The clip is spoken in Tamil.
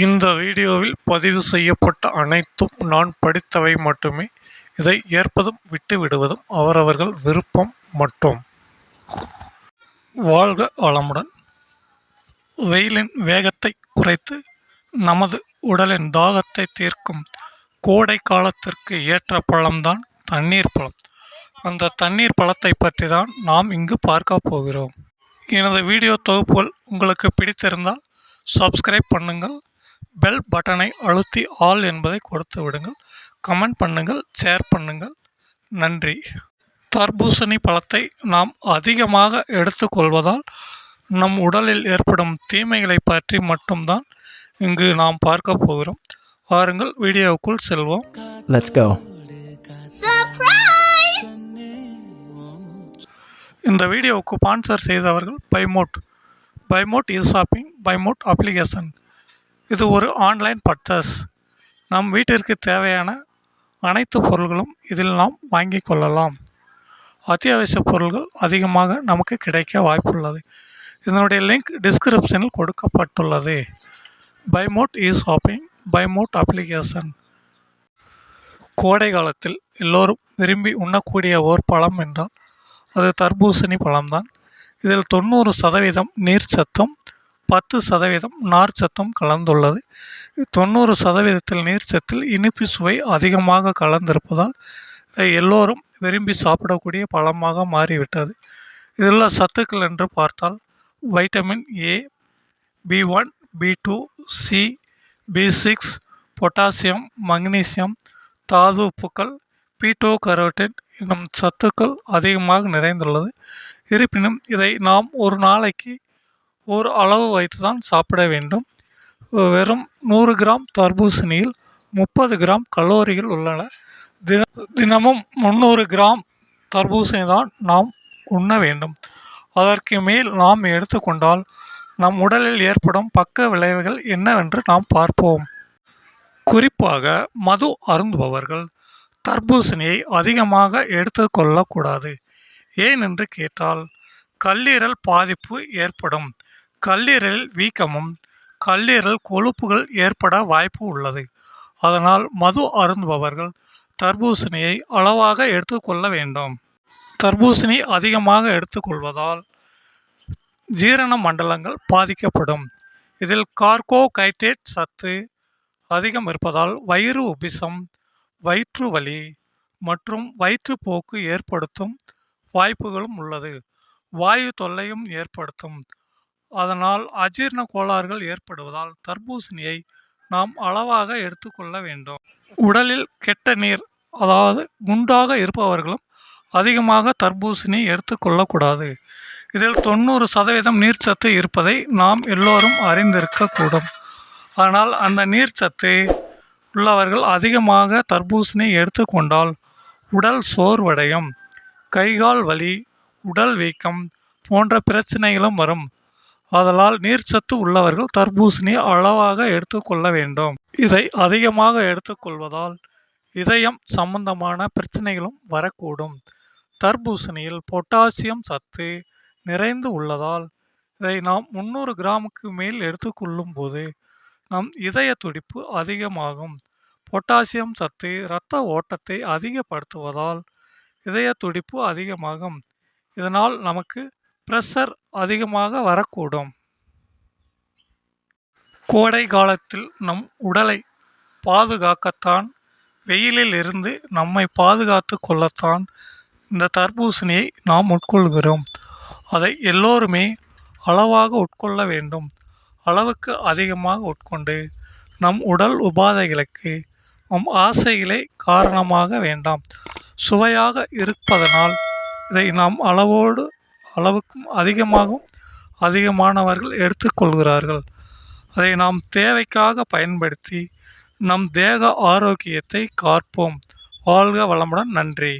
இந்த வீடியோவில் பதிவு செய்யப்பட்ட அனைத்தும் நான் படித்தவை மட்டுமே. இதை ஏற்பதும் விட்டுவிடுவதும் அவரவர்கள் விருப்பம் மட்டும். வாழ்க வளமுடன். வெயிலின் வேகத்தை குறைத்து நமது உடலின் தாகத்தை தீர்க்கும் கோடை காலத்திற்கு ஏற்ற பழம்தான் தண்ணீர் பழம். அந்த தண்ணீர் பழத்தை பற்றி தான் நாம் இங்கு பார்க்க போகிறோம். எனது வீடியோ தொகுப்புகள் உங்களுக்கு பிடித்திருந்தால் சப்ஸ்கிரைப் பண்ணுங்கள். பெல் பட்டனை அழுத்தி ஆல் என்பதை கொடுத்து விடுங்கள். கமெண்ட் பண்ணுங்கள் ஷேர் பண்ணுங்கள். நன்றி. தர்பூசணி பழத்தை நாம் அதிகமாக எடுத்துக்கொள்வதால் நம் உடலில் ஏற்படும் தீமைகளை பற்றி மட்டும்தான் இங்கு நாம் பார்க்க போகிறோம். வாருங்கள் வீடியோவுக்குள் செல்வோம். Let's go. Surprise! இந்த வீடியோவுக்கு ஸ்பான்சர் செய்தவர்கள் பைமோட் பைமோட் இ ஷாப்பிங் பைமோட் அப்ளிகேஷன் இது ஒரு ஆன்லைன் பர்ச்சேஸ். நம் வீட்டிற்கு தேவையான அனைத்து பொருள்களும் இதில் நாம் வாங்கிக் கொள்ளலாம். அத்தியாவசிய பொருள்கள் அதிகமாக நமக்கு கிடைக்க வாய்ப்புள்ளது. இதனுடைய லிங்க் டிஸ்கிரிப்ஷனில் கொடுக்கப்பட்டுள்ளது. பைமோட் இ ஷாப்பிங் பைமோட் அப்ளிகேஷன். கோடை காலத்தில் எல்லோரும் விரும்பி உண்ணக்கூடிய ஓர் பழம் என்றால் அது தர்பூசணி பழம்தான். இதில் தொண்ணூறு சதவீதம் நீர் சத்தும் பத்து சதவீதம் நார்ச்சத்தும் கலந்துள்ளது. தொண்ணூறு சதவீதத்தில் நீர் சத்தில் இனிப்பு சுவை அதிகமாக கலந்திருப்பதால் இதை எல்லோரும் விரும்பி சாப்பிடக்கூடிய பழமாக மாறிவிட்டது. இதில் உள்ள சத்துக்கள் என்று பார்த்தால் vitamin A B one B two C B six potassium magnesium தாது உப்புக்கள் பீட்டோ கரோட்டின் என்னும் சத்துக்கள் அதிகமாக நிறைந்துள்ளது. இருப்பினும் இதை நாம் ஒரு நாளைக்கு ஒரு அளவு வைத்து தான் சாப்பிட வேண்டும். வெறும் நூறு கிராம் தர்பூசணியில் முப்பது கிராம் கலோரிகள் உள்ளன. தின தினமும் முந்நூறு கிராம் தர்பூசணி தான் நாம் உண்ண வேண்டும். அதற்கு மேல் நாம் எடுத்துக்கொண்டால் நம் உடலில் ஏற்படும் பக்க விளைவுகள் என்னவென்று நாம் பார்ப்போம். குறிப்பாக மது அருந்துபவர்கள் தர்பூசணியை அதிகமாக எடுத்துக்கொள்ளக்கூடாது ஏன் என்று கேட்டால் கல்லீரல் பாதிப்பு ஏற்படும். கல்லீரலில் வீக்கமும் கல்லீரல் கொழுப்புகள் ஏற்பட வாய்ப்பு உள்ளது. அதனால் மது அருந்துபவர்கள் தர்பூசணியை அளவாக எடுத்துக்கொள்ள வேண்டும். தர்பூசணி அதிகமாக எடுத்துக்கொள்வதால் ஜீரண மண்டலங்கள் பாதிக்கப்படும். இதில் கார்கோகைட்ரேட் சத்து அதிகம் இருப்பதால் வயிறு உபிசம் வயிற்று வலி மற்றும் வயிற்றுப்போக்கு ஏற்படுத்தும் வாய்ப்புகளும் உள்ளது. வாயு தொல்லையும் ஏற்படுத்தும். அதனால் அஜீரண கோளாறுகள் ஏற்படுவதால் தர்பூசணியை நாம் அளவாக எடுத்துக்கொள்ள வேண்டும். உடலில் கெட்ட நீர் அதாவது குண்டாக இருப்பவர்களும் அதிகமாக தர்பூசணி எடுத்துக்கொள்ளக்கூடாது. இதில் தொண்ணூறு சதவீதம் நீர்ச்சத்து இருப்பதை நாம் எல்லோரும் அறிந்திருக்கக்கூடும். ஆனால் அந்த நீர்ச்சத்து உள்ளவர்கள் அதிகமாக தர்பூசணி எடுத்துக்கொண்டால் உடல் சோர்வடையும் கைகால் வலி உடல் வீக்கம் போன்ற பிரச்சனைகளும் வரும். ஆதலால் நீர்ச்சத்து உள்ளவர்கள் தர்பூசணி அளவாக எடுத்துக்கொள்ள வேண்டும். இதை அதிகமாக எடுத்துக்கொள்வதால் இதயம் சம்பந்தமான பிரச்சனைகளும் வரக்கூடும். தர்பூசணியில் பொட்டாசியம் சத்து நிறைந்து உள்ளதால் இதை நாம் முந்நூறு கிராமுக்கு மேல் எடுத்துக்கொள்ளும் போது நம் இதய துடிப்பு அதிகமாகும். பொட்டாசியம் சத்து இரத்த ஓட்டத்தை அதிகப்படுத்துவதால் இதய துடிப்பு அதிகமாகும். இதனால் நமக்கு ப்ரெஷர் அதிகமாக வரக்கூடும். கோடை காலத்தில் நம் உடலை பாதுகாக்கத்தான் வெயிலில் இருந்து நம்மை பாதுகாத்து கொள்ளத்தான் இந்த தர்பூசணியை நாம் உட்கொள்கிறோம். அதை எல்லோருமே அளவாக உட்கொள்ள வேண்டும். அளவுக்கு அதிகமாக உட்கொண்டு நம் உடல் உபாதைகளுக்கு நம் ஆசைகளை காரணமாக வேண்டாம். சுவையாக இருப்பதனால் இதை நாம் அளவோடு அளவுக்கும் அதிகமாகவும் அதிகமானவர்கள் எடுத்துக்கொள்கிறார்கள். அதை நாம் தேவைக்காக பயன்படுத்தி நம் தேக ஆரோக்கியத்தை காப்போம். வாழ்க வளமுடன். நன்றி.